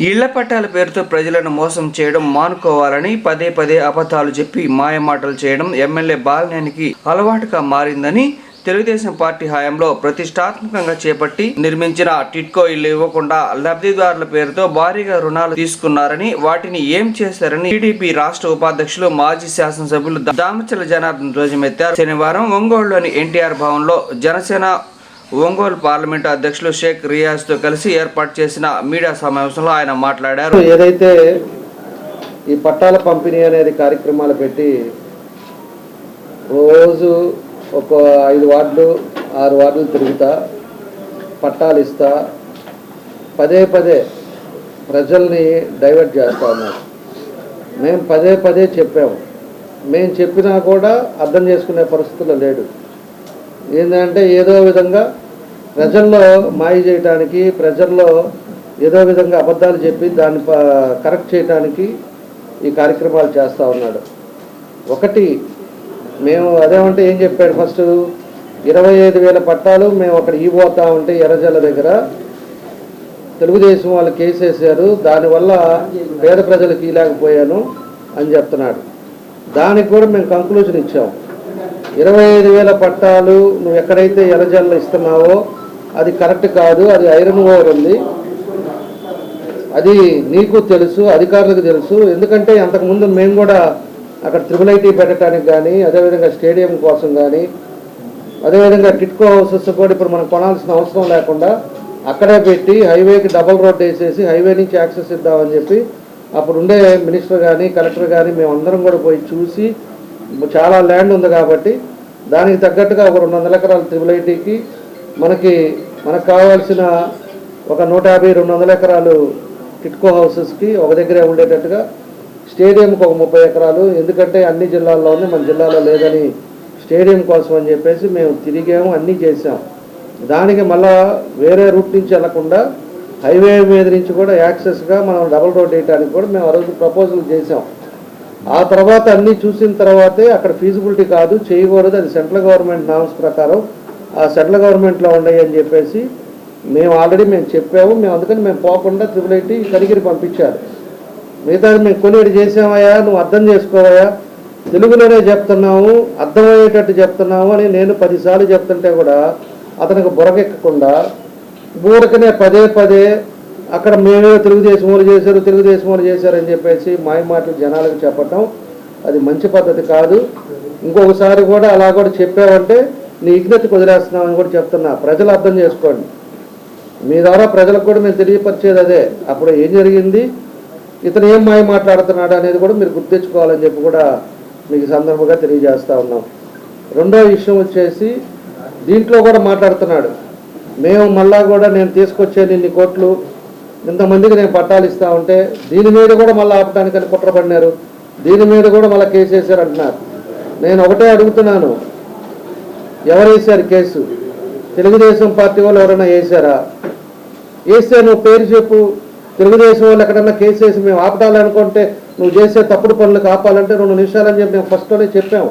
ఇళ్ళ పట్టాల పేరుతో ప్రజలను మోసం చేయడం మానుకోవాలని పదే పదే అబద్ధాలు చెప్పి మాయమాటలు చేయడం ఎమ్మెల్యే బాలినేనికి అలవాటుగా మారిందని తెలుగుదేశం పార్టీ హయాంలో ప్రతిష్టాత్మకంగా చేపట్టి నిర్మించిన టిట్కో ఇల్లు ఇవ్వకుండా లబ్ధిదారుల పేరుతో భారీగా రుణాలు తీసుకున్నారని వాటిని ఏం చేశారని టీడీపీ రాష్ట్ర ఉపాధ్యక్షులు మాజీ శాసనసభ్యులు దామచల జనార్దన్ ధ్వజమెత్తారు. శనివారం ఒంగోలులోని ఎన్టీఆర్ భవన్లో జనసేన ఒంగోలు పార్లమెంటు అధ్యక్షులు షేక్ రియాజ్తో కలిసి ఏర్పాటు చేసిన మీడియా సమావేశంలో ఆయన మాట్లాడారు. ఏదైతే ఈ పట్టాల పంపిణీ అనేది కార్యక్రమాలు పెట్టి రోజు ఒక ఐదు వార్డులు ఆరు వార్డులు తిరుగుతా పట్టాలు ఇస్తా పదే పదే ప్రజల్ని డైవర్ట్ చేస్తా ఉన్నారు. మేము పదే పదే చెప్పాము. మేము చెప్పినా కూడా అర్థం చేసుకునే పరిస్థితుల్లో లేడు. ఏంటంటే ఏదో విధంగా ప్రజల్లో మాయ చేయడానికి ప్రజల్లో ఏదో విధంగా అబద్ధాలు చెప్పి దాన్ని ప- కరెక్ట్ చేయడానికి ఈ కార్యక్రమాలు చేస్తూ ఉన్నాడు. ఒకటి మేము అదేమంటే ఏం చెప్పాడు ఫస్ట్? ఇరవై ఐదు వేల పట్టాలు మేము అక్కడ ఇవ్వబోతా ఉంటే ఎర్రజల్ల దగ్గర తెలుగుదేశం వాళ్ళు కేసు వేసారు దానివల్ల పేద ప్రజలకు ఇలాగపోయాను అని చెప్తున్నాడు. దానికి కూడా మేము కంక్లూజన్ ఇచ్చాము ఇరవై ఐదు వేల పట్టాలు నువ్వు ఎక్కడైతే ఎలజల్లు ఇస్తున్నావో అది కరెక్ట్ కాదు అది ఐరన్ ఓవర్ ఉంది. అది నీకు తెలుసు అధికారులకు తెలుసు. ఎందుకంటే అంతకుముందు మేము కూడా అక్కడ త్రిబుల్ ఐటీ పెట్టడానికి కానీ అదేవిధంగా స్టేడియం కోసం కానీ అదేవిధంగా టిట్కో హౌసెస్ కూడా ఇప్పుడు మనం కొనాల్సిన అవసరం లేకుండా అక్కడే పెట్టి హైవేకి డబల్ రోడ్ వేసేసి హైవే నుంచి యాక్సెస్ ఇద్దామని చెప్పి అప్పుడు ఉండే మినిస్టర్ కానీ కలెక్టర్ కానీ మేమందరం కూడా పోయి చూసి చాలా ల్యాండ్ ఉంది కాబట్టి దానికి తగ్గట్టుగా ఒక రెండు వందల ఎకరాలు త్రిబుల్ ఐటీకి మనకి మనకు కావాల్సిన ఒక నూట యాభై రెండు వందల ఎకరాలు టిట్కో హౌసెస్కి ఒక దగ్గరే ఉండేటట్టుగా స్టేడియంకి ఒక ముప్పై ఎకరాలు. ఎందుకంటే అన్ని జిల్లాల్లో ఉంది మన జిల్లాలో లేదని స్టేడియం కోసం అని చెప్పేసి మేము తిరిగాము అన్నీ చేసాం దానికి మళ్ళా వేరే రూట్ నుంచి వెళ్ళకుండా హైవే మీద నుంచి కూడా యాక్సెస్గా మనం డబుల్ రోడ్ వేయడానికి కూడా మేము ఆ రోజు ప్రపోజల్ చేసాం ఆ తర్వాత అన్నీ చూసిన తర్వాతే అక్కడ ఫీజిబిలిటీ కాదు చేయకూడదు అది సెంట్రల్ గవర్నమెంట్ నామ్స్ ప్రకారం ఆ సెంట్రల్ గవర్నమెంట్లో ఉన్నాయి అని చెప్పేసి మేము ఆల్రెడీ మేము చెప్పాము మేము అందుకని మేము పోకుండా త్రిపుల్ ఐటీ కరిగిరి పంపించారు. మిగతాది మేము కొనిటి చేసామయ్యా నువ్వు అర్థం చేసుకోవయ్యా. తెలుగులోనే చెప్తున్నాము అర్థమయ్యేటట్టు చెప్తున్నాము అని నేను పదిసార్లు చెప్తుంటే కూడా అతనికి బురకెక్కకుండా బూరకనే పదే పదే అక్కడ మేమే తెలుగుదేశం వాళ్ళు చేశారు తెలుగుదేశం వాళ్ళు చేశారని చెప్పేసి మాయ మాటలు జనాలకు చెప్పటం అది మంచి పద్ధతి కాదు. ఇంకొకసారి కూడా అలా కూడా చెప్పావంటే నీ ఇగ్నతికి వదిలేస్తున్నామని కూడా చెప్తున్నా. ప్రజలు అర్థం చేసుకోండి. మీ ద్వారా ప్రజలకు కూడా మేము తెలియపరిచేది అదే. అప్పుడు ఏం జరిగింది? ఇతను ఏం మాయ మాట్లాడుతున్నాడు అనేది కూడా మీరు గుర్తించుకోవాలని చెప్పి కూడా మీకు సందర్భంగా తెలియజేస్తూ ఉన్నాం. రెండో విషయం వచ్చేసి దీంట్లో కూడా మాట్లాడుతున్నాడు. మేము మళ్ళా కూడా నేను తీసుకొచ్చే ఇన్ని కోట్లు ఇంతమందికి నేను పట్టాలు ఇస్తా ఉంటే దీని మీద కూడా మళ్ళీ ఆపడానికని కుట్రపడినారు. దీని మీద కూడా మళ్ళీ కేసు వేశారు అంటున్నారు. నేను ఒకటే అడుగుతున్నాను. ఎవరు వేశారు కేసు? తెలుగుదేశం పార్టీ వాళ్ళు ఎవరైనా వేశారా? వేస్తే నువ్వు పేరు చెప్పు. తెలుగుదేశం వాళ్ళు ఎక్కడన్నా కేసు వేసి మేము ఆపడాలనుకుంటే నువ్వు చేసే తప్పుడు పనులకు ఆపాలంటే రెండు నిమిషాలని చెప్పి మేము ఫస్ట్లోనే చెప్పాము.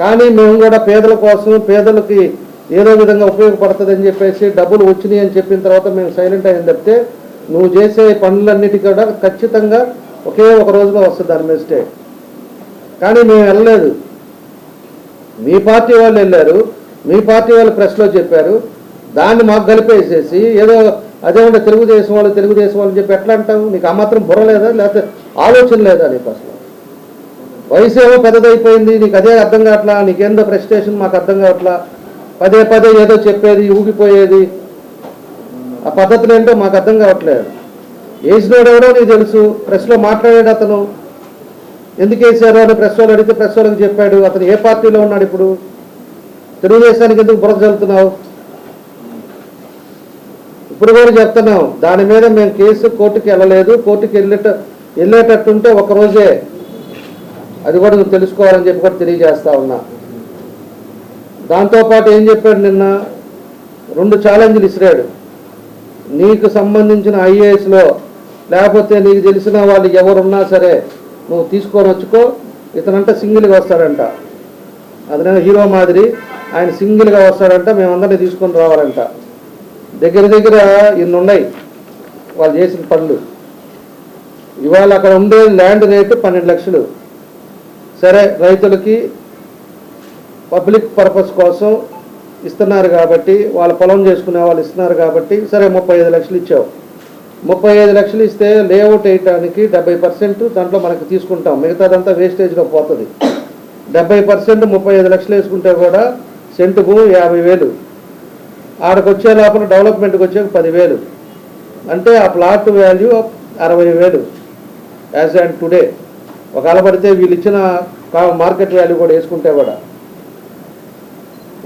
కానీ మేము కూడా పేదల కోసం పేదలకి ఏదో విధంగా ఉపయోగపడుతుందని చెప్పేసి డబ్బులు వచ్చినాయి అని చెప్పిన తర్వాత మేము సైలెంట్ అయ్యింది తప్పితే నువ్వు చేసే పనులన్నిటి కూడా ఖచ్చితంగా ఒకే ఒక రోజులో వస్తుంది దాని మీద స్టే కానీ మేము వెళ్ళలేదు. మీ పార్టీ వాళ్ళు వెళ్ళారు. మీ పార్టీ వాళ్ళు ప్రెస్లో చెప్పారు. దాన్ని మాకు కలిపేసేసి ఏదో అదేమంటే తెలుగుదేశం వాళ్ళు తెలుగుదేశం వాళ్ళు చెప్పి ఎట్లా అంటావు? నీకు ఆ మాత్రం బుర్ర లేదా? లేకపోతే ఆలోచన లేదా నీకు అసలు వయసు ఏమో పెద్దదైపోయింది. నీకు అదే అర్థం కావట్లా? నీకేందో ఫ్రస్ట్రేషన్ మాకు అర్థం కావట్లా? పదే పదే ఏదో చెప్పేది ఊగిపోయేది. ఆ పద్ధతులు ఏంటో మాకు అర్థం కావట్లేదు. వేసినోడు ఎవడో నీకు తెలుసు ప్రెస్లో మాట్లాడాడు అతను. ఎందుకు వేసారో అని ప్రెస్ వాళ్ళు అడిగితే ప్రెస్ వాళ్ళకి చెప్పాడు అతను ఏ పార్టీలో ఉన్నాడు ఇప్పుడు? తెలుగుదేశానికి ఎందుకు బురద చల్లుతున్నావు ఇప్పుడు కూడా చెప్తున్నాం దాని మీద మేము కేసు కోర్టుకి వెళ్ళలేదు కోర్టుకి వెళ్ళేట వెళ్ళేటట్టుంటే ఒకరోజే అది కూడా నువ్వు తెలుసుకోవాలని చెప్పి కూడా తెలియజేస్తా ఉన్నా. దాంతోపాటు ఏం చెప్పాడు నిన్న? రెండు ఛాలెంజ్లు ఇసిరాడు. నీకు సంబంధించిన ఐఏఎస్లో లేకపోతే నీకు తెలిసిన వాళ్ళు ఎవరున్నా సరే నువ్వు తీసుకొని వచ్చుకో ఇతనంట సింగిల్గా వస్తాడంట. అతనేమో హీరో మాదిరి ఆయన సింగిల్గా వస్తాడంట మేమందరినీ తీసుకొని రావాలంట. దగ్గర దగ్గర ఇన్ని ఉన్నాయి వాళ్ళు చేసిన పనులు. ఇవాళ అక్కడ ఉండే ల్యాండ్ రేటు పన్నెండు లక్షలు. సరే రైతులకి పబ్లిక్ పర్పస్ కోసం ఇస్తున్నారు కాబట్టి వాళ్ళ పొలం చేసుకునే వాళ్ళు ఇస్తున్నారు కాబట్టి సరే ముప్పై ఐదు లక్షలు ఇచ్చావు. ముప్పై ఐదు లక్షలు ఇస్తే లేఅవుట్ వేయటానికి డెబ్బై పర్సెంట్ దాంట్లో మనకి తీసుకుంటాం. మిగతాదంతా వేస్టేజ్లో పోతుంది. డెబ్బై పర్సెంట్ ముప్పై ఐదు లక్షలు వేసుకుంటే కూడా సెంటుకు యాభై వేలు. ఆడకు వచ్చే లోపల డెవలప్మెంట్కి వచ్చే పదివేలు. అంటే ఆ ప్లాట్ వాల్యూ అరవై వేలు యాజ్ అండ్ టుడే. ఒకవేళ పడితే వీళ్ళు ఇచ్చిన మార్కెట్ వాల్యూ కూడా వేసుకుంటే కూడా.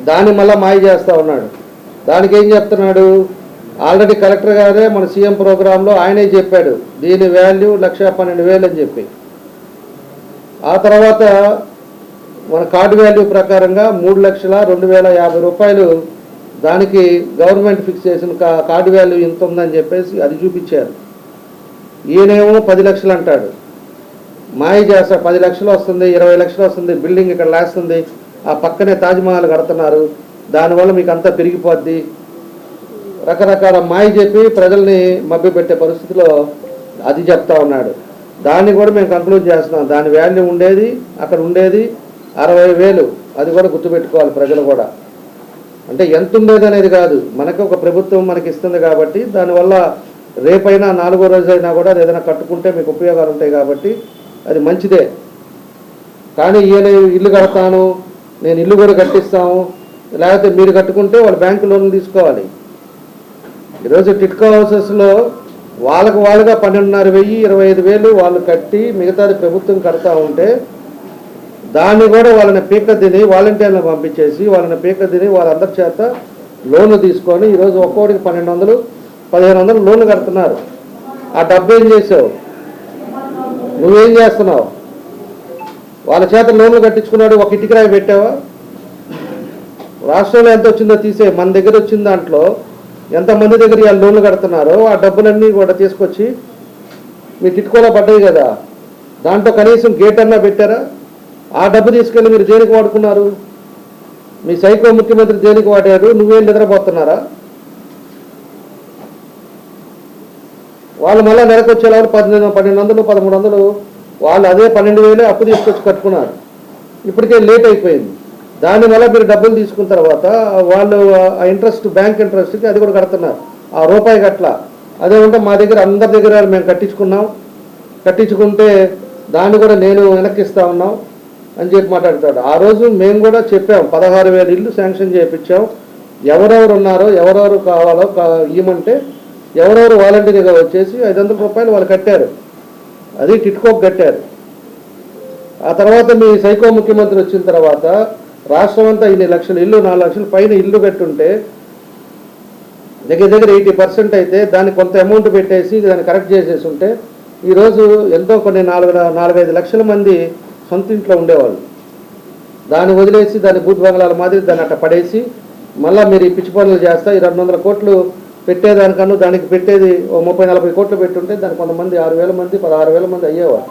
దాన్ని మళ్ళీ మాయ చేస్తూ ఉన్నాడు. దానికి ఏం చెప్తున్నాడు? ఆల్రెడీ కలెక్టర్ గారే మన సీఎం ప్రోగ్రాంలో ఆయనే చెప్పాడు. దీని వాల్యూ లక్ష పన్నెండు వేలు అని చెప్పి. ఆ తర్వాత మన కార్డు వాల్యూ ప్రకారంగా మూడు లక్షల రెండు వేల యాభై రూపాయలు దానికి గవర్నమెంట్ ఫిక్స్ చేసిన కార్డు వాల్యూ ఇంత ఉందని చెప్పేసి అది చూపించారు. ఈయనేమో పది లక్షలు అంటాడు. మాయ చేస్తా పది లక్షలు వస్తుంది ఇరవై లక్షలు వస్తుంది బిల్డింగ్ ఇక్కడ లేస్తుంది ఆ పక్కనే తాజ్మహల్ కడుతున్నారు. దానివల్ల మీకు అంతా పెరిగిపోద్ది. రకరకాల మాయ చెప్పి ప్రజల్ని మభ్యపెట్టే పరిస్థితిలో అది చెప్తా ఉన్నాడు. దాన్ని కూడా మేము కంక్లూడ్ చేస్తున్నాం. దాని వాల్యూ ఉండేది అక్కడ ఉండేది అరవై వేలు. అది కూడా గుర్తుపెట్టుకోవాలి ప్రజలు కూడా. అంటే ఎంత ఉండేది అనేది కాదు. మనకు ఒక ప్రభుత్వం మనకి ఇస్తుంది కాబట్టి దానివల్ల రేపైనా నాలుగో రోజైనా కూడా ఏదైనా కట్టుకుంటే మీకు ఉపయోగాలు ఉంటాయి కాబట్టి అది మంచిదే. కానీ ఈయన ఇల్లు కడతాను నేను ఇల్లు కూడా కట్టిస్తాము లేకపోతే మీరు కట్టుకుంటే వాళ్ళు బ్యాంకు లోన్లు తీసుకోవాలి. ఈరోజు టిట్కో హౌసెస్లో వాళ్ళకు వాళ్ళుగా పన్నెండున్నర వెయ్యి ఇరవై ఐదు వేలు వాళ్ళు కట్టి మిగతాది ప్రభుత్వం కడతా ఉంటే దాన్ని కూడా వాళ్ళని పీక తిని వాలంటీర్లను పంపించేసి వాళ్ళని పీక తిని వాళ్ళందరి చేత లోన్లు తీసుకొని ఈరోజు ఒక్కోటికి పన్నెండు వందలు పదిహేను వందలు లోన్లు కడుతున్నారు. ఆ డబ్బు ఏం చేసావు? నువ్వేం చేస్తున్నావు? వాళ్ళ చేత లోన్లు కట్టించుకున్నాడు ఒక ఇటుకరాయి పెట్టావా? రాష్ట్రంలో ఎంత వచ్చిందో తీసే మన దగ్గర వచ్చిన దాంట్లో ఎంతమంది దగ్గర ఇవాళ లోన్లు కడుతున్నారో ఆ డబ్బులన్నీ కూడా తీసుకొచ్చి మీ టిట్కోలో పడ్డాయి కదా. దాంట్లో కనీసం గేట్ అన్నా పెట్టారా? ఆ డబ్బు తీసుకెళ్ళి మీరు దేనికి వాడుకున్నారు. మీ సైకో ముఖ్యమంత్రి దేనికి వాడారు నువ్వేం నిద్రపోతున్నారా? వాళ్ళు మళ్ళీ నెలకు వచ్చేలాగా పద్దెనిమిది పన్నెండు వందలు పదమూడు వందలు వాళ్ళు అదే పన్నెండు వేలే అప్పు తీసుకొచ్చి కట్టుకున్నారు. ఇప్పటికే లేట్ అయిపోయింది. దానివల్ల మీరు డబ్బులు తీసుకున్న తర్వాత వాళ్ళు ఆ ఇంట్రెస్ట్ బ్యాంక్ ఇంట్రెస్ట్కి అది కూడా కడుతున్నారు. ఆ రూపాయి కట్ల అదే ఉంటే మా దగ్గర అందరి దగ్గర మేము కట్టించుకున్నాం. కట్టించుకుంటే దాన్ని కూడా నేను వెనక్కిస్తా ఉన్నాం అని చెప్పి మాట్లాడతాడు. ఆ రోజు మేము కూడా చెప్పాం పదహారు వేల ఇల్లు శాంక్షన్ చేయించాం. ఎవరెవరు ఉన్నారో ఎవరెవరు కావాలో కా- ఇవ్వమంటే ఎవరెవరు వాలంటీర్గా వచ్చేసి ఐదు వందల రూపాయలు వాళ్ళు కట్టారు. అది టిట్కోక్ కట్టారు ఆ తర్వాత మీ సైకో ముఖ్యమంత్రి వచ్చిన తర్వాత రాష్ట్రం అంతా ఇన్ని లక్షలు ఇల్లు నాలుగు లక్షలు పైన ఇల్లు కట్టుంటే దగ్గర దగ్గర ఎయిటీ పర్సెంట్ అయితే దాన్ని కొంత అమౌంట్ పెట్టేసి దాన్ని కరెక్ట్ చేసేసి ఉంటే ఈరోజు ఎంతో కొన్ని నాలుగు నాలుగైదు లక్షల మంది సొంత ఇంట్లో ఉండేవాళ్ళు. దాన్ని వదిలేసి దాన్ని భూత్ బంగ్లాల మాదిరి దాన్ని అట్ట పడేసి మళ్ళీ మీరు ఈ పిచ్చి పనులు చేస్తా ఈ రెండు వందల కోట్లు పెట్టేదానికన్నా దానికి పెట్టేది ఓ ముప్పై నలభై కోట్లు పెట్టుంటే దానికి కొంతమంది ఆరు వేల మంది పదహారు వేల మంది అయ్యేవారు.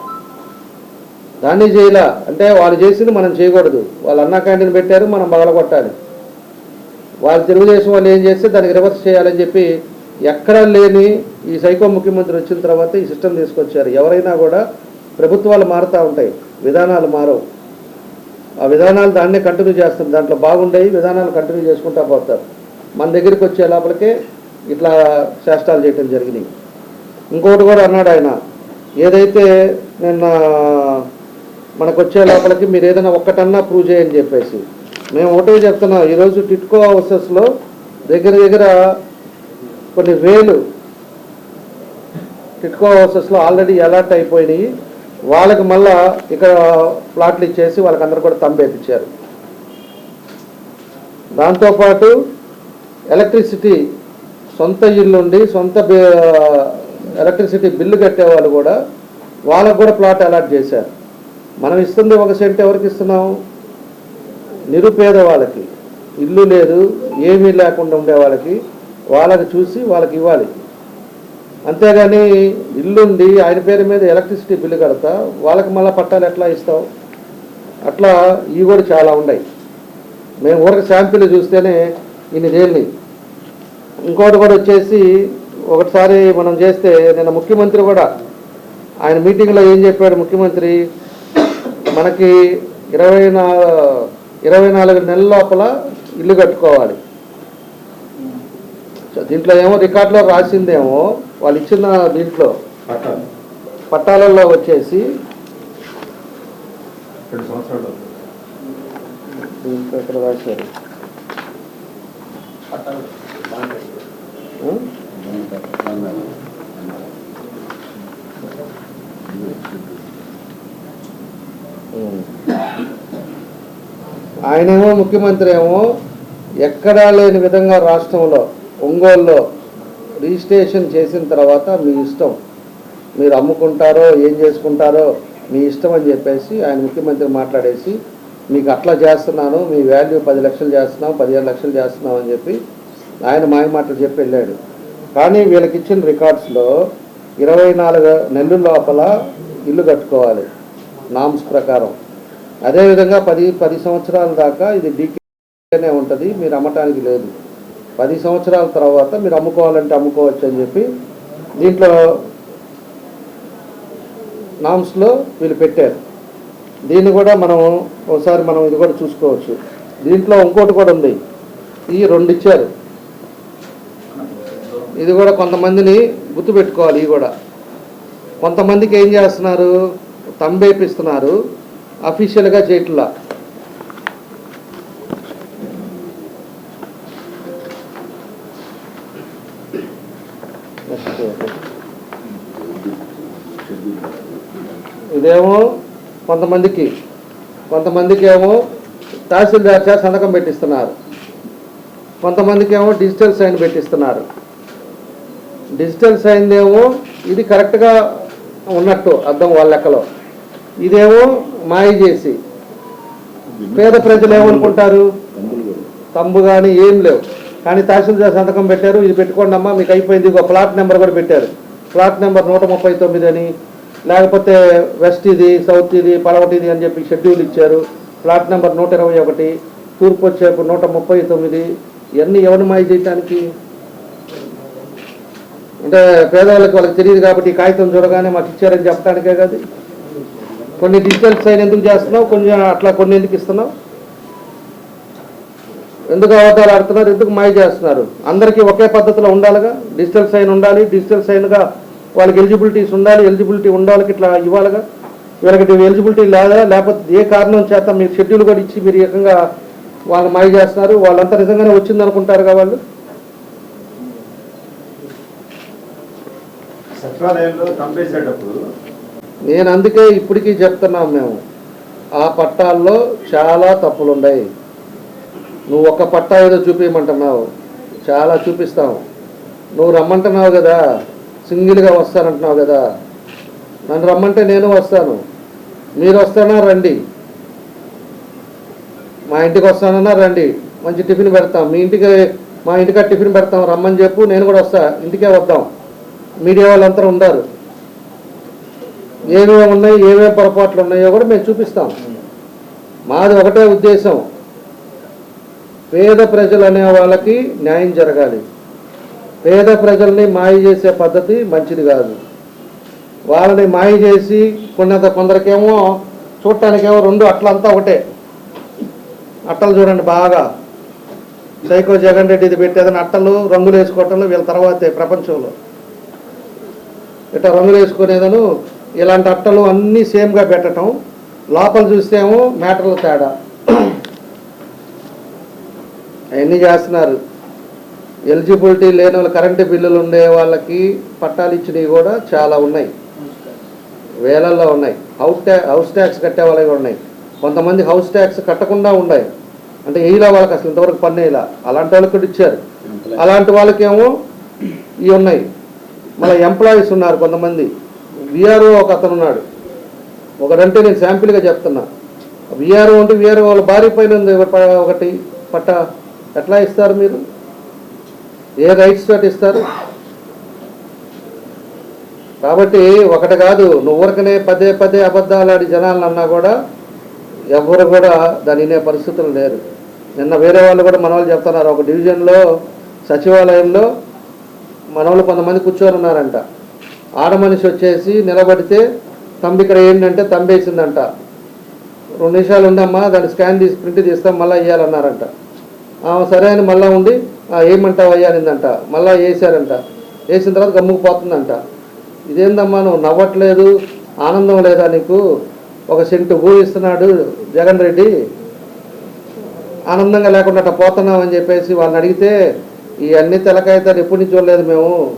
దాన్ని చేయలా. అంటే వాళ్ళు చేసింది మనం చేయకూడదు. వాళ్ళు అన్నా క్యాంటీన్ పెట్టారు మనం బగలగొట్టాలి వాళ్ళు తెలుగుదేశం వాళ్ళు ఏం చేస్తే దానికి రివర్స్ చేయాలని చెప్పి ఎక్కడా లేని ఈ సైకో ముఖ్యమంత్రి వచ్చిన తర్వాత ఈ సిస్టమ్ తీసుకొచ్చారు. ఎవరైనా కూడా ప్రభుత్వాలు మారుతూ ఉంటాయి. విధానాలు మారవు. ఆ విధానాలు దాన్నే కంటిన్యూ చేస్తుంది దాంట్లో బాగుండేవి విధానాలు కంటిన్యూ చేసుకుంటా పోతారు. మన దగ్గరికి వచ్చే లోపలికే ఇట్లా శాస్త్రాలు చేయటం జరిగినాయి. ఇంకోటి కూడా అన్నాడు ఆయన ఏదైతే నిన్న మనకు వచ్చే లోపలికి మీరు ఏదైనా ఒక్కటన్నా ప్రూవ్ చేయని చెప్పేసి. మేము ఒకటే చెప్తున్నాం ఈరోజు టిట్కో హౌసెస్లో దగ్గర దగ్గర కొన్ని వేలు టిట్కో హౌసెస్లో ఆల్రెడీ అలర్ట్ అయిపోయినాయి. వాళ్ళకి మళ్ళా ఇక్కడ ప్లాట్లు ఇచ్చేసి వాళ్ళకందరూ అందరు కూడా తంబేపించారు దాంతోపాటు ఎలక్ట్రిసిటీ సొంత ఇల్లుండి సొంత ఎలక్ట్రిసిటీ బిల్లు కట్టే వాళ్ళు కూడా వాళ్ళకు కూడా ప్లాట్ అలాట్ చేశారు. మనం ఇస్తుంది ఒక సెంట్ ఎవరికి ఇస్తున్నాం నిరుపేద వాళ్ళకి. ఇల్లు లేదు ఏమీ లేకుండా ఉండే వాళ్ళకి వాళ్ళకి చూసి వాళ్ళకి ఇవ్వాలి. అంతేగాని ఇల్లుండి ఆయన పేరు మీద ఎలక్ట్రిసిటీ బిల్లు కడతా వాళ్ళకి మళ్ళీ పట్టాలు ఎట్లా ఇస్తావు? అట్లా ఇవి కూడా చాలా ఉన్నాయి. మేము ఊరికి శాంపిల్ చూస్తేనే ఇన్ని తేలినాయి. ఇంకోటి కూడా వచ్చేసి ఒకటిసారి మనం చేస్తే నిన్న ముఖ్యమంత్రి కూడా ఆయన మీటింగ్లో ఏం చెప్పాడు ముఖ్యమంత్రి? మనకి ఇరవై ఇరవై నాలుగు నెలల లోపల ఇల్లు కట్టుకోవాలి. దీంట్లో ఏమో రికార్డులో రాసిందేమో వాళ్ళు ఇచ్చిన దీంట్లో. పట్టాలి. పట్టాలలో వచ్చేసి రాశారు. ఆయనేమో ముఖ్యమంత్రి ఏమో ఎక్కడా లేని విధంగా రాష్ట్రంలో ఒంగోలులో రిజిస్ట్రేషన్ చేసిన తర్వాత మీ ఇష్టం. మీరు అమ్ముకుంటారో ఏం చేసుకుంటారో మీ ఇష్టం అని చెప్పేసి ఆయన ముఖ్యమంత్రి మాట్లాడేసి మీకు అట్లా చేస్తున్నాను మీ వాల్యూ పది లక్షలు చేస్తున్నాం పదిహేను లక్షలు చేస్తున్నాం అని చెప్పి ఆయన మాయ మాటలు చెప్పి వెళ్ళాడు. కానీ వీళ్ళకి ఇచ్చిన రికార్డ్స్లో ఇరవై నాలుగు నెలల లోపల ఇల్లు కట్టుకోవాలి. నామ్స్ ప్రకారం. అదేవిధంగా పది పది సంవత్సరాల దాకా ఇది డీకేనే ఉంటుంది మీరు అమ్మటానికి లేదు. పది సంవత్సరాల తర్వాత మీరు అమ్ముకోవాలంటే అమ్ముకోవచ్చు అని చెప్పి దీంట్లో నామ్స్లో వీళ్ళు పెట్టారు. దీన్ని కూడా మనం ఒకసారి మనం ఇది కూడా చూసుకోవచ్చు. దీంట్లో ఇంకోటి కూడా ఉంది. ఈ రెండు ఇచ్చారు. ఇది కూడా కొంతమందిని గుర్తుపెట్టుకోవాలి ఇవి కూడా. కొంతమందికి ఏం చేస్తున్నారు? తంబేపిస్తున్నారు అఫీషియల్గా చేయట్లా. ఇదేమో కొంతమందికి కొంతమందికి ఏమో తహసీల్దార్ సంతకం పెట్టిస్తున్నారు. కొంతమందికి ఏమో డిజిటల్ సైన్ పెట్టిస్తున్నారు. డిజిటల్ సైన్ ఏమో ఇది కరెక్ట్గా ఉన్నట్టు అర్థం వాళ్ళ లెక్కలో. ఇదేమో మాయ చేసి. పేద ప్రజలు ఏమనుకుంటారు? తంబు కానీ ఏం లేవు. కానీ తహసీల్దార్ సంతకం పెట్టారు ఇది పెట్టుకోండి అమ్మా మీకు అయిపోయింది ఒక ప్లాట్ నెంబర్ కూడా పెట్టారు. ప్లాట్ నెంబర్ నూట ముప్పై తొమ్మిది అని లేకపోతే వెస్ట్ ఇది సౌత్ ఇది పడవటి ఇది అని చెప్పి షెడ్యూల్ ఇచ్చారు. ప్లాట్ నెంబర్ నూట ఇరవై ఒకటి తూర్పు వచ్చేపు నూట ముప్పై తొమ్మిది ఇవన్నీ ఎవరిని మాయ చేయటానికి? అంటే పేదవాళ్ళకి వాళ్ళకి తెలియదు కాబట్టి కాగితం చూడగానే మాకు ఇచ్చారని చెప్పడానికే కాదు. కొన్ని డిజిటల్ సైన్ ఎందుకు చేస్తున్నావు? కొంచెం అట్లా కొన్ని ఎందుకు ఇస్తున్నావు? ఎందుకు అవతారాలు ఆడుతున్నారు? ఎందుకు మాయ చేస్తున్నారు? అందరికీ ఒకే పద్ధతిలో ఉండాలిగా? డిజిటల్ సైన్ ఉండాలి డిజిటల్ సైన్గా వాళ్ళకి ఎలిజిబిలిటీస్ ఉండాలి ఎలిజిబిలిటీ ఉండాలి ఇట్లా ఇవ్వాలిగా? వీళ్ళకి ఎలిజిబిలిటీ లేదా? లేకపోతే ఏ కారణం చేత మీరు షెడ్యూల్ కూడా ఇచ్చి మీరు ఏకంగా వాళ్ళు మాయ చేస్తున్నారు? వాళ్ళంతా నిజంగానే వచ్చింది అనుకుంటారుగా వాళ్ళు? సచివాలయంలో చంపేసేటప్పుడు నేను అందుకే ఇప్పటికీ చెప్తున్నాం మేము ఆ పట్టాల్లో చాలా తప్పులు ఉన్నాయి నువ్వు ఒక పట్టా ఏదో చూపించమంటున్నావు చాలా చూపిస్తావు నువ్వు రమ్మంటున్నావు కదా సింగిల్గా వస్తానంటున్నావు కదా నన్ను రమ్మంటే నేను వస్తాను. మీరు వస్తానా రండి. మా ఇంటికి వస్తానన్నా రండి. మంచి టిఫిన్ పెడతాం. మీ ఇంటికి మా ఇంటికి టిఫిన్ పెడతాం. రమ్మని చెప్పు నేను కూడా వస్తా. ఇంటికే వద్దాం. మీడియా వాళ్ళంతా ఉన్నారు ఏమేమి ఉన్నాయి ఏమేమి పొరపాట్లు ఉన్నాయో కూడా మేము చూపిస్తాం. మాది ఒకటే ఉద్దేశం. పేద ప్రజలు అనే వాళ్ళకి న్యాయం జరగాలి. పేద ప్రజల్ని మాయ చేసే పద్ధతి మంచిది కాదు. వాళ్ళని మాయ చేసి కొంత కొందరికేమో చూడటానికేమో రెండు అట్లంతా ఒకటే. అట్టలు చూడండి బాగా. సైకో జగన్ రెడ్డి ఇది పెట్టేదని అట్టలు రంగులు వేసుకోవటంలో వీళ్ళ తర్వాతే ప్రపంచంలో. ఇట్లా రంగులు వేసుకునేదను ఇలాంటి అట్టలు అన్నీ సేమ్గా పెట్టడం లోపల చూస్తేమో మ్యాటర్లు తేడా. అవన్నీ చేస్తున్నారు. ఎలిజిబిలిటీ లేని వాళ్ళు కరెంటు బిల్లులు ఉండే వాళ్ళకి పట్టాలు ఇచ్చినవి కూడా చాలా ఉన్నాయి. వేలల్లో ఉన్నాయి. హౌస్ హౌస్ ట్యాక్స్ కట్టే వాళ్ళవి ఉన్నాయి. కొంతమంది హౌస్ ట్యాక్స్ కట్టకుండా ఉన్నాయి. అంటే ఇలా వాళ్ళకి అసలు ఇంతవరకు పన్ను అలాంటి వాళ్ళకి కూడా ఇచ్చారు. అలాంటి వాళ్ళకేమో ఇవి ఉన్నాయి. మళ్ళీ ఎంప్లాయీస్ ఉన్నారు కొంతమంది. విఆర్ఓ ఒక అతను ఉన్నాడు ఒకడంటే నేను శాంపిల్గా చెప్తున్నా. విఆర్ఓ అంటే విఆర్ఓ వాళ్ళ భార్య పైన ఉంది ప- ఒకటి పట్ట. ఎట్లా ఇస్తారు మీరు? ఏ రైట్స్ తోటి ఇస్తారు? కాబట్టి ఒకటి కాదు నువ్వరకనే పదే పదే అబద్ధాలు ఆడి జనాలను అన్నా కూడా ఎవరు కూడా దాని వినే పరిస్థితులు లేరు. నిన్న వేరే వాళ్ళు కూడా మన వాళ్ళు చెప్తున్నారు ఒక డివిజన్లో సచివాలయంలో మనవలు కొంతమంది కూర్చొని ఉన్నారంట ఆడ మనిషి వచ్చేసి నిలబడితే తంబి ఇక్కడ ఏంటంటే తంబేసిందంట. రెండు నిమిషాలు ఉందమ్మా దాన్ని స్కాన్ తీసి ప్రింట్ తీస్తాం మళ్ళీ వేయాలన్నారంట సరే అని మళ్ళీ ఉండి ఏమంటావు అయ్యానిందంట మళ్ళీ వేసారంట వేసిన తర్వాత గమ్ముకు పోతుందంట. ఇదేందమ్మా నువ్వు నవ్వట్లేదు ఆనందం లేదా నీకు? ఒక సెంటు ఊహిస్తున్నాడు ఇస్తున్నాడు జగన్ రెడ్డి ఆనందంగా లేకుండా పోతున్నావు అని చెప్పేసి వాళ్ళని అడిగితే ఈ అన్ని తెలకాయితారు ఎప్పటి నుంచి చూడలేదు మేము.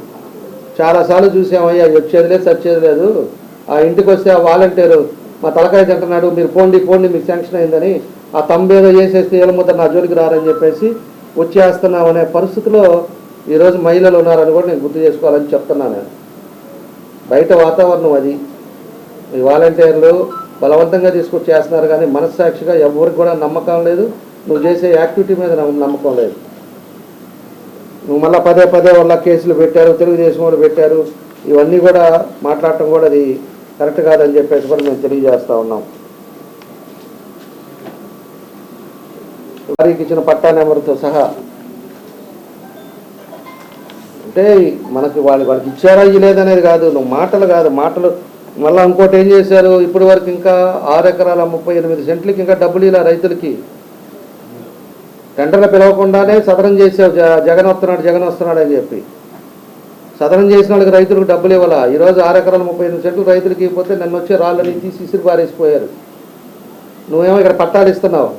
చాలాసార్లు చూసామయ్యా వచ్చేది లేదు సచ్చేది లేదు ఆ ఇంటికి వస్తే ఆ వాలంటీరు మా తలకాయ తింటున్నాడు మీరు పోండి పోండి మీకు శాంక్షన్ అయిందని ఆ తమ్మేదో చేసేస్తే ఏలముద్ద నా జోలికి రారని చెప్పేసి వచ్చేస్తున్నాం అనే పరిస్థితిలో ఈరోజు మహిళలు ఉన్నారని కూడా నేను గుర్తు చేసుకోవాలని చెప్తున్నాను నేను. బయట వాతావరణం అది. ఈ వాలంటీర్లు బలవంతంగా తీసుకొచ్చి చేస్తున్నారు కానీ మనస్సాక్షిగా ఎవరికి కూడా నమ్మకం లేదు. నువ్వు చేసే యాక్టివిటీ మీద నమ్మ- నమ్మకం లేదు. నువ్వు మళ్ళీ పదే పదే వాళ్ళ కేసులు పెట్టారు తెలుగుదేశం వాళ్ళు పెట్టారు. ఇవన్నీ కూడా మాట్లాడటం కూడా అది కరెక్ట్ కాదని చెప్పేసి కూడా మేము తెలియజేస్తా ఉన్నాం. వారికి ఇచ్చిన పట్టా నెంబర్తో సహా. అంటే మనకి వాళ్ళు వాళ్ళకి ఇచ్చారా ఇవ్వలేదనేది కాదు. నువ్వు మాటలు కాదు మాటలు. మళ్ళీ ఇంకోటి ఏం చేశారు? ఇప్పటి వరకు ఇంకా ఆరు ఎకరాల ముప్పై ఎనిమిది సెంట్లకి ఇంకా డబ్బులు ఇలా రైతులకి. టెండర్లు పిలవకుండానే సదనం చేసావు జ- జగన్ వస్తున్నాడు జగన్ వస్తున్నాడు అని చెప్పి. సదనం చేసిన వాళ్ళకి రైతులకు డబ్బులు ఇవ్వాలా? ఈరోజు ఆరు ఎకరాల ముప్పై ఎనిమిది సెంట్లు రైతులకి ఇవ్వకపోతే నన్ను వచ్చే రాళ్ళని తీసి ఇసురు పారేసిపోయారు. నువ్వేమో ఇక్కడ పట్టాలు ఇస్తున్నావు.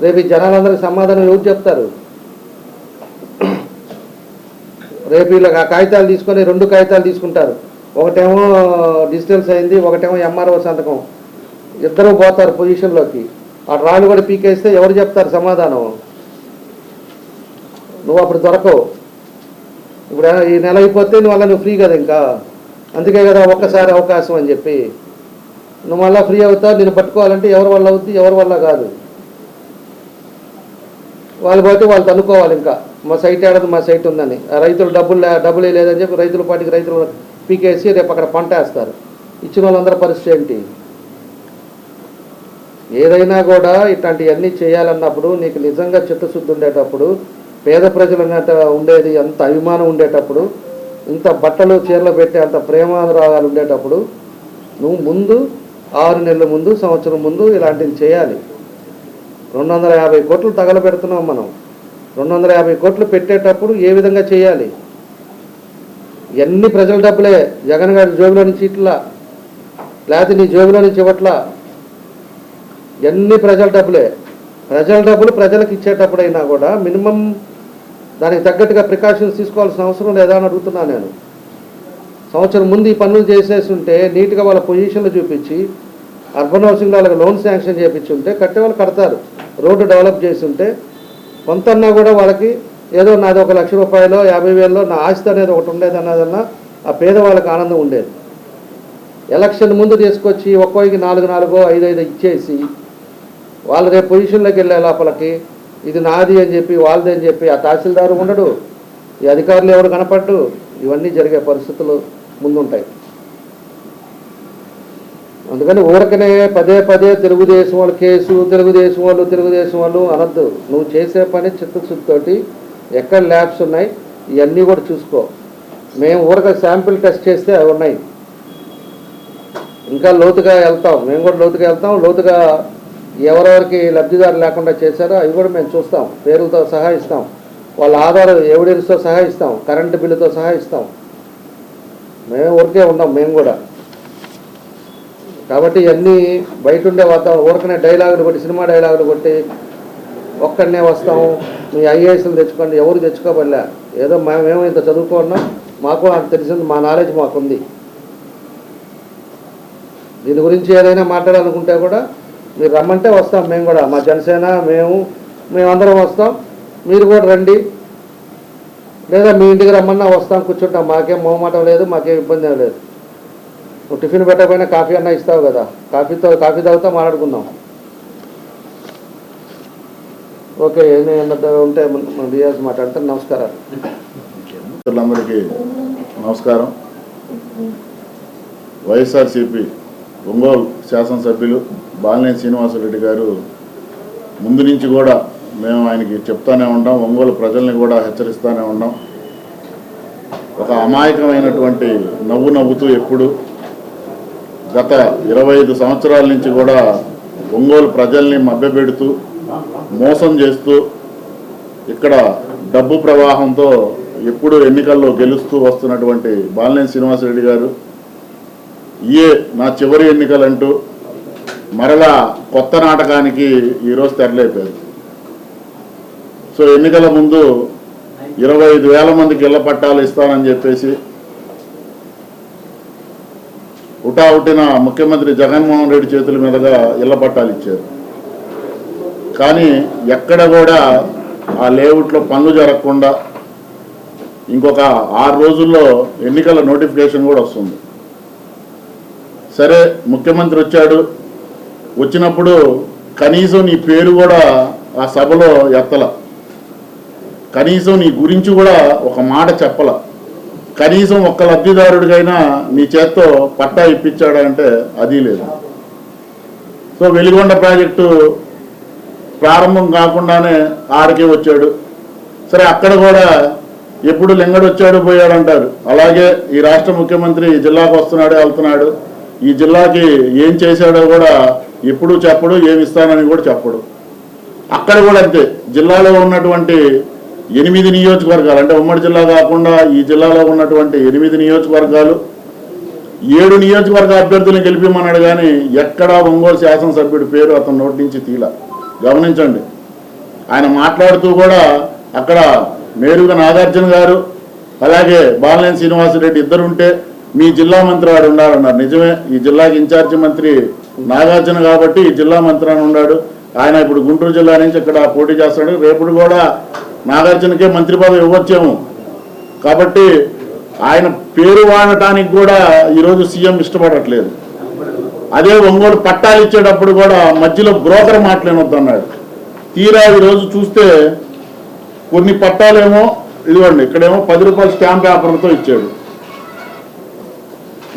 రేపు ఈ జనాలందరికీ సమాధానం ఎవరు చెప్తారు? రేపు వీళ్ళకి ఆ కాగితాలు తీసుకొని రెండు కాగితాలు తీసుకుంటారు. ఒకటేమో డిజిటల్స్ అయింది ఒకటేమో ఎంఆర్ఓ సంతకం. ఇద్దరు పోతారు పొజిషన్లోకి. ఆ రాళ్ళు కూడా పీకేస్తే ఎవరు చెప్తారు సమాధానం? నువ్వు అప్పుడు దొరకవు. ఇప్పుడు ఈ నెల అయిపోతే నువ్వు అలా నువ్వు ఫ్రీ కదా ఇంకా. అందుకే కదా ఒక్కసారి అవకాశం అని చెప్పి. నువ్వు మళ్ళీ ఫ్రీ అవుతావు నేను పట్టుకోవాలంటే ఎవరి వల్ల అవుద్ది ఎవరి వల్ల కాదు. వాళ్ళు పోతే వాళ్ళు తనుకోవాలి ఇంకా. మా సైట్ ఏడదు మా సైట్ ఉందని. ఆ రైతులు డబ్బులు డబ్బులు లేదని చెప్పి రైతుల పాటికి రైతులు పీకేసి రేపు అక్కడ పంట వేస్తారు. ఇచ్చిన వాళ్ళందరి పరిస్థితి ఏంటి? ఏదైనా కూడా ఇట్లాంటివన్నీ చేయాలన్నప్పుడు నీకు నిజంగా చిత్తశుద్ధి ఉండేటప్పుడు పేద ప్రజలు ఉండేది అంత అభిమానం ఉండేటప్పుడు ఇంత బట్టలు చీరలు పెట్టే అంత ప్రేమానురాగాలు ఉండేటప్పుడు నువ్వు ముందు ఆరు నెలల ముందు సంవత్సరం ముందు ఇలాంటివి చేయాలి. రెండు వందల యాభై కోట్లు తగలబెడుతున్నాం మనం. రెండు వందల యాభై కోట్లు పెట్టేటప్పుడు ఏ విధంగా చేయాలి? ఎన్ని ప్రజల డబ్బులే? జగన్ గారి జోబులో నుంచి ఇట్లా లేకపోతే నీ జోబులో నుంచి ఇవ్వట్లా? ఎన్ని ప్రజల డబ్బులే? ప్రజల డబ్బులు ప్రజలకు ఇచ్చేటప్పుడైనా కూడా మినిమం దానికి తగ్గట్టుగా ప్రికాషన్స్ తీసుకోవాల్సిన అవసరం లేదా అని అడుగుతున్నాను నేను. సంవత్సరం ముందు ఈ పనులు చేసేసి ఉంటే నీట్గా వాళ్ళ పొజిషన్లు చూపించి అర్బన్ హౌసింగ్ వాళ్ళకి లోన్ శాంక్షన్ చేయించి ఉంటే కట్టేవాళ్ళు కడతారు. రోడ్డు డెవలప్ చేసి ఉంటే కొంతన్నా కూడా వాళ్ళకి ఏదో నాది ఒక లక్ష రూపాయలు యాభై వేలలో నా ఆస్తి అనేది ఒకటి ఉండేది అన్నదన్నా ఆ పేదవాళ్ళకి ఆనందం ఉండేది. ఎలక్షన్ ముందు తీసుకొచ్చి ఒక్కోరికి నాలుగు నాలుగో ఐదు ఐదు ఇచ్చేసి వాళ్ళు రేపు పొజిషన్లోకి వెళ్ళే లోపలికి ఇది నాది అని చెప్పి వాళ్ళది అని చెప్పి ఆ తహసీల్దారు ఉండడు. ఈ అధికారులు ఎవరు కనపడ్డు ఇవన్నీ జరిగే పరిస్థితులు ముందుంటాయి. అందుకని ఊరకనే పదే పదే తెలుగుదేశం వాళ్ళు కేసు తెలుగుదేశం వాళ్ళు తెలుగుదేశం వాళ్ళు అనొద్దు. నువ్వు చేసే పని చిత్తశుద్ధితోటి ఎక్కడ ల్యాబ్స్ ఉన్నాయి ఇవన్నీ కూడా చూసుకో. మేము ఊరక శాంపిల్ టెస్ట్ చేస్తే అవి ఉన్నాయి. ఇంకా లోతుగా వెళ్తాం. మేము కూడా లోతుగా వెళ్తాం. లోతుగా ఎవరెవరికి లబ్ధిదారు లేకుండా చేశారో అవి కూడా మేము చూస్తాం. పేరుతో సహా ఇస్తాం. వాళ్ళ ఆధార్ ఎవిడెన్స్తో సహా ఇస్తాం. కరెంటు బిల్లుతో సహా ఇస్తాం. మేము ఊరికే ఉన్నాం మేము కూడా. కాబట్టి ఇవన్నీ బయట ఉండే వాతావరణం ఊరకనే డైలాగులు కొట్టి సినిమా డైలాగులు కొట్టి ఒక్కడనే వస్తాం. మీ ఐఏఎస్లు తెచ్చుకోండి ఎవరు తెచ్చుకోబడలే. ఏదో మేము ఇంత చదువుకున్నాం మాకు అంత తెలిసింది మా నాలెడ్జ్ మాకుంది. దీని గురించి ఏదైనా మాట్లాడాలనుకుంటే కూడా మీరు రమ్మంటే వస్తాం మేము కూడా. మా జనసేన మేము మేమందరం వస్తాం. మీరు కూడా రండి. లేదా మీ ఇంటికి రమ్మన్నా వస్తాం కూర్చుంటాం. మాకేం మొహమాటం లేదు మాకేం ఇబ్బంది లేదు. నువ్వు టిఫిన్ పెట్టకపోయినా కాఫీ అన్నా ఇస్తావు కదా. కాఫీతో కాఫీ తాగుతా మాట్లాడుకుందాం. ఓకే ఏమైనా ఉంటే మన రియాజ్ మాట్లాడతాను నమస్కారాలు. మిత్రులందరికీ నమస్కారం. వైఎస్ఆర్సిపి ఒంగోలు శాసనసభ్యులు బాలినేని శ్రీనివాసరెడ్డి గారు ముందు నుంచి కూడా మేము ఆయనకి చెప్తానే ఉంటాం ఒంగోలు ప్రజల్ని కూడా హెచ్చరిస్తూనే ఉన్నాం. ఒక అమాయకమైనటువంటి నవ్వు నవ్వుతూ ఎప్పుడు గత ఇరవై ఐదు సంవత్సరాల నుంచి కూడా ఒంగోలు ప్రజల్ని మభ్యపెడుతూ మోసం చేస్తూ ఇక్కడ డబ్బు ప్రవాహంతో ఎప్పుడు ఎన్నికల్లో గెలుస్తూ వస్తున్నటువంటి బాలినేని శ్రీనివాసరెడ్డి గారు ఇయే నా చివరి ఎన్నికలంటూ మరలా కొత్త నాటకానికి ఈరోజు తెరలేపారు. సో ఎన్నికల ముందు ఇరవై ఐదు వేల మందికి ఇళ్ళ పట్టాలు ఇస్తానని చెప్పేసి ఉటావుటిన ముఖ్యమంత్రి జగన్మోహన్ రెడ్డి చేతుల మీదుగా ఇళ్ళ పట్టాలు ఇచ్చారు. కానీ ఎక్కడ కూడా ఆ లేఅవుట్లో పనులు జరగకుండా ఇంకొక ఆరు రోజుల్లో ఎన్నికల నోటిఫికేషన్ కూడా వస్తుంది. సరే ముఖ్యమంత్రి వచ్చాడు. వచ్చినప్పుడు కనీసం నీ పేరు కూడా ఆ సభలో ఎత్తల. కనీసం నీ గురించి కూడా ఒక మాట చెప్పల. కనీసం ఒక్క లబ్ధిదారుడికైనా నీ చేత్తో పట్టా ఇప్పించాడా అంటే అది లేదు. సో వెలిగొండ ప్రాజెక్టు ప్రారంభం కాకుండానే ఆడికే వచ్చాడు. సరే అక్కడ కూడా ఎప్పుడు లింగడు వచ్చాడు పోయాడు అంటారు అలాగే ఈ రాష్ట్ర ముఖ్యమంత్రి ఈ జిల్లాకు వస్తున్నాడు వెళ్తున్నాడు. ఈ జిల్లాకి ఏం చేశాడో కూడా ఎప్పుడు చెప్పడు ఏమిస్తానని కూడా చెప్పడు. అక్కడ కూడా అంతే. జిల్లాలో ఉన్నటువంటి ఎనిమిది నియోజకవర్గాలు అంటే ఉమ్మడి జిల్లా కాకుండా ఈ జిల్లాలో ఉన్నటువంటి ఎనిమిది నియోజకవర్గాలు ఏడు నియోజకవర్గ అభ్యర్థులను గెలిపిమన్నాడు కానీ ఎక్కడా ఒంగోలు శాసనసభ్యుడి పేరు అతను నోటి నుంచి తీల. గమనించండి. ఆయన మాట్లాడుతూ కూడా అక్కడ మేరుగా నాగార్జున గారు అలాగే బాలనేని శ్రీనివాసరెడ్డి ఇద్దరు ఉంటే మీ జిల్లా మంత్రి వాడు ఉండాలన్నారు. నిజమే ఈ జిల్లాకి ఇన్ఛార్జి మంత్రి నాగార్జున కాబట్టి జిల్లా మంత్రి అని ఉన్నాడు ఆయన ఇప్పుడు గుంటూరు జిల్లా నుంచి ఇక్కడ పోటీ చేస్తాడు రేపుడు కూడా నాగార్జునకే మంత్రి పదవి ఇవ్వచ్చాము. కాబట్టి ఆయన పేరు వాడటానికి కూడా ఈరోజు సీఎం ఇష్టపడట్లేదు. అదే ఒంగోలు పట్టాలు ఇచ్చేటప్పుడు కూడా మధ్యలో బ్రోకర్ మాట్లాడొద్దు తీరా ఈరోజు చూస్తే కొన్ని పట్టాలేమో ఇదిగోండి ఇక్కడేమో పది రూపాయల స్టాంప్ పేపర్లతో ఇచ్చాడు.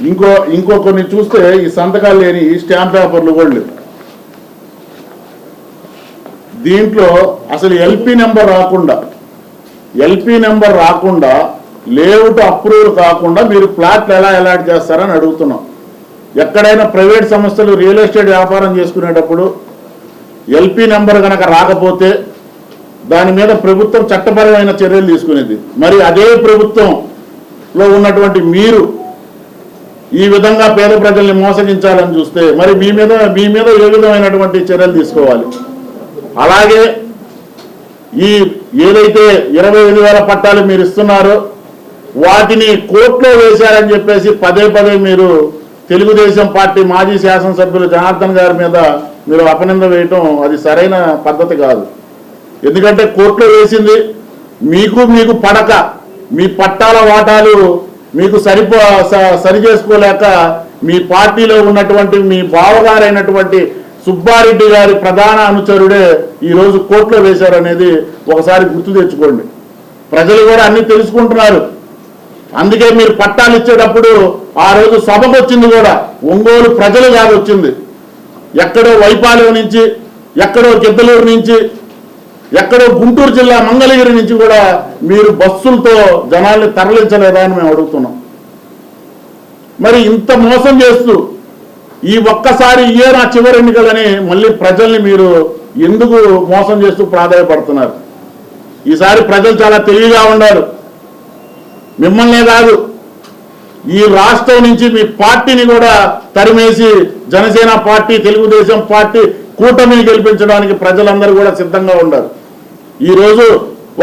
ఇంకో ఇంకో కొన్ని చూస్తే ఈ సంతకాలు లేని ఈ స్టాంప్ పేపర్లు కూడా లేవు. దీంట్లో అసలు ఎల్పి నెంబర్ రాకుండా ఎల్పి నెంబర్ రాకుండా లేఅవుట్ అప్రూవల్ కాకుండా మీరు ప్లాట్లు ఎలా అలాట్ చేస్తారని అడుగుతున్నాం. ఎక్కడైనా ప్రైవేట్ సంస్థలు రియల్ ఎస్టేట్ వ్యాపారం చేసుకునేటప్పుడు ఎల్పి నెంబర్ కనుక రాకపోతే దాని మీద ప్రభుత్వం చట్టపరమైన చర్యలు తీసుకునేది. మరి అదే ప్రభుత్వంలో ఉన్నటువంటి మీరు ఈ విధంగా పేద ప్రజల్ని మోసగించాలని చూస్తే మరి మీ మీద మీ మీద ఏ విధమైనటువంటి చర్యలు తీసుకోవాలి? అలాగే ఈ ఏదైతే ఇరవై ఐదు వేల పట్టాలు మీరు ఇస్తున్నారో వాటిని కోర్టులో వేశారని చెప్పేసి పదే పదే మీరు తెలుగుదేశం పార్టీ మాజీ శాసనసభ్యులు జనార్దన్ గారి మీద మీరు అపనింద వేయటం అది సరైన పద్ధతి కాదు. ఎందుకంటే కోర్టులో వేసింది మీకు మీకు పడక మీ పట్టాల వాటాలు మీకు సరిపో స- సరి చేసుకోలేక మీ పార్టీలో ఉన్నటువంటి మీ బావగారైనటువంటి సుబ్బారెడ్డి గారి ప్రధాన అనుచరుడే ఈరోజు కోర్టులో వేశారనేది ఒకసారి గుర్తు తెచ్చుకోండి. ప్రజలు కూడా అన్ని తెలుసుకుంటున్నారు. అందుకే మీరు పట్టాలు ఇచ్చేటప్పుడు ఆ రోజు సభకు వచ్చింది కూడా ఒంగోలు ప్రజలు కాదు వచ్చింది ఎక్కడో వైపాలెం నుంచి ఎక్కడో గిద్దలూరు నుంచి ఎక్కడో గుంటూరు జిల్లా మంగళగిరి నుంచి కూడా మీరు బస్సులతో జనాల్ని తరలించలేదా అని మేము అడుగుతున్నాం. మరి ఇంత మోసం చేస్తూ ఈ ఒక్కసారి ఇయే నా చివరి ఎన్నికలని మళ్ళీ ప్రజల్ని మీరు ఎందుకు మోసం చేస్తూ ప్రాధాయపడుతున్నారు? ఈసారి ప్రజలు చాలా తెలివిగా ఉన్నారు. మిమ్మల్నే కాదు ఈ రాష్ట్రం నుంచి మీ పార్టీని కూడా తరిమేసి జనసేన పార్టీ తెలుగుదేశం పార్టీ కూటమిని గెలిపించడానికి ప్రజలందరూ కూడా సిద్ధంగా ఉన్నారు. ఈరోజు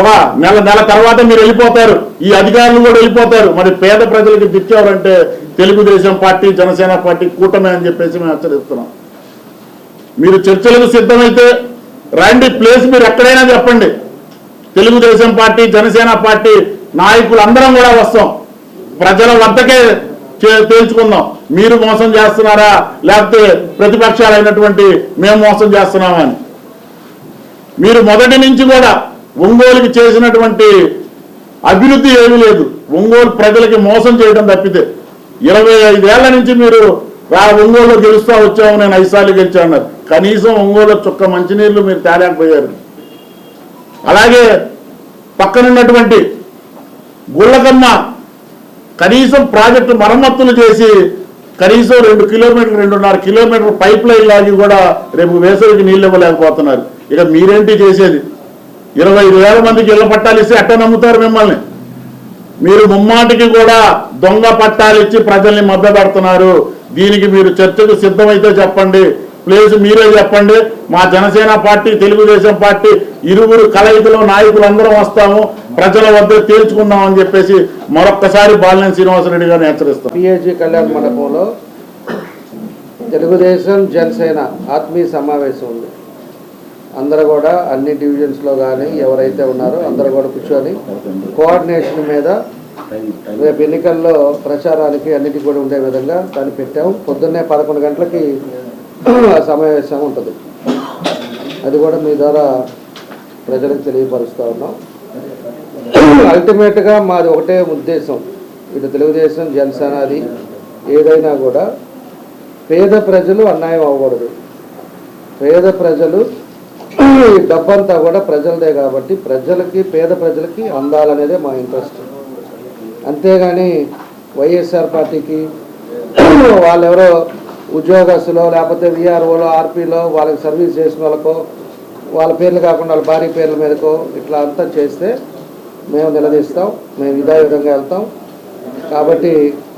ఒక నెల నెల తర్వాత మీరు వెళ్ళిపోతారు. ఈ అధికారులు కూడా వెళ్ళిపోతారు. మరి పేద ప్రజలకు దిక్కేవారంటే తెలుగుదేశం పార్టీ జనసేన పార్టీ కూటమి అని చెప్పేసి మేము హెచ్చరిస్తున్నాం. మీరు చర్చలకు సిద్ధమైతే రండి ప్లేస్ మీరు ఎక్కడైనా చెప్పండి. తెలుగుదేశం పార్టీ జనసేన పార్టీ నాయకులు అందరం కూడా వస్తాం. ప్రజల వద్దకే తేల్చుకుందాం. మీరు మోసం చేస్తున్నారా? లేకపోతే ప్రతిపక్షాలైనటువంటి మేము మోసం చేస్తున్నామని మీరు మొదటి నుంచి కూడా ఒంగోలుకి చేసినటువంటి అభివృద్ధి ఏమీ లేదు. ఒంగోలు ప్రజలకి మోసం చేయడం తప్పితే ఇరవై ఐదేళ్ళ నుంచి మీరు ఒంగోలులో ఒంగోలు గెలుస్తా వచ్చాము నేను ఐదు సార్లు అన్నారు. కనీసం ఒంగోలు చుక్క మంచినీళ్ళు మీరు తేలేకపోయారు. అలాగే పక్కనున్నటువంటి గుళ్ళకమ్మ కనీసం ప్రాజెక్టు మరమ్మతులు చేసి కనీసం రెండు కిలోమీటర్ రెండున్నర కిలోమీటర్ పైప్ లైన్ లాగి కూడా రేపు వేసవికి నీళ్ళు ఇవ్వలేకపోతున్నారు. ఇక మీరేంటి చేసేది? ఇరవై ఐదు వేల మందికి ఇళ్ళ పట్టాలు ఇస్తే ఎట్ట నమ్ముతారు మిమ్మల్ని. మీరు ముమ్మాటికి కూడా దొంగ పట్టాలు ఇచ్చి ప్రజల్ని మభ్యపెడుతున్నారు. దీనికి మీరు చర్చకు సిద్ధమైతే చెప్పండి. ప్లేస్ మీరే చెప్పండి. మా జనసేన పార్టీ తెలుగుదేశం పార్టీ ఇరువురు కలయికలో నాయకులు అందరం వస్తాము. ప్రజల వద్ద తేల్చుకుందాం అని చెప్పేసి మరొక్కసారి బాలినేని శ్రీనివాసరెడ్డి గారిని హెచ్చరిస్తాం. పిఏజీ కళ్యాణ మండపంలో తెలుగుదేశం జనసేన ఆత్మీయ సమావేశం ఉంది. అందరూ కూడా అన్ని డివిజన్స్లో కానీ ఎవరైతే ఉన్నారో అందరూ కూడా కూర్చొని కోఆర్డినేషన్ మీద రేపు ఎన్నికల్లో ప్రచారానికి అన్నిటికీ కూడా ఉండే విధంగా దాన్ని పెట్టాము పొద్దున్నే పదకొండు గంటలకి ఆ సమావేశం ఉంటుంది. అది కూడా మీ ద్వారా ప్రజలకు తెలియపరుస్తూ ఉన్నాం. అల్టిమేట్గా మాది ఒకటే ఉద్దేశం. ఇటు తెలుగుదేశం జనసేన అది. ఏదైనా కూడా పేద ప్రజలు అన్యాయం అవ్వకూడదు. పేద ప్రజలు ఈ డబ్బంతా కూడా ప్రజలదే కాబట్టి ప్రజలకి పేద ప్రజలకి అందాలనేదే మా ఇంట్రెస్ట్. అంతేగాని వైఎస్ఆర్ పార్టీకి వాళ్ళెవరో ఉద్యోగస్తులో లేకపోతే విఆర్ఓలో ఆర్పీలో వాళ్ళకి సర్వీస్ చేసిన వాళ్ళకో వాళ్ళ పేర్లు కాకుండా వాళ్ళ భార్య పేర్ల మీదకో ఇట్లా అంతా చేస్తే మేము నిలదీస్తాం మేము ఇదే విధంగా వెళ్తాం. కాబట్టి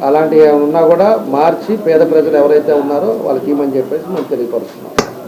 అలాంటివి ఏమైనా ఉన్నా కూడా మార్చి పేద ప్రజలు ఎవరైతే ఉన్నారో వాళ్ళకి ఇవ్వమని చెప్పేసి మేము తెలియపరుస్తున్నాం.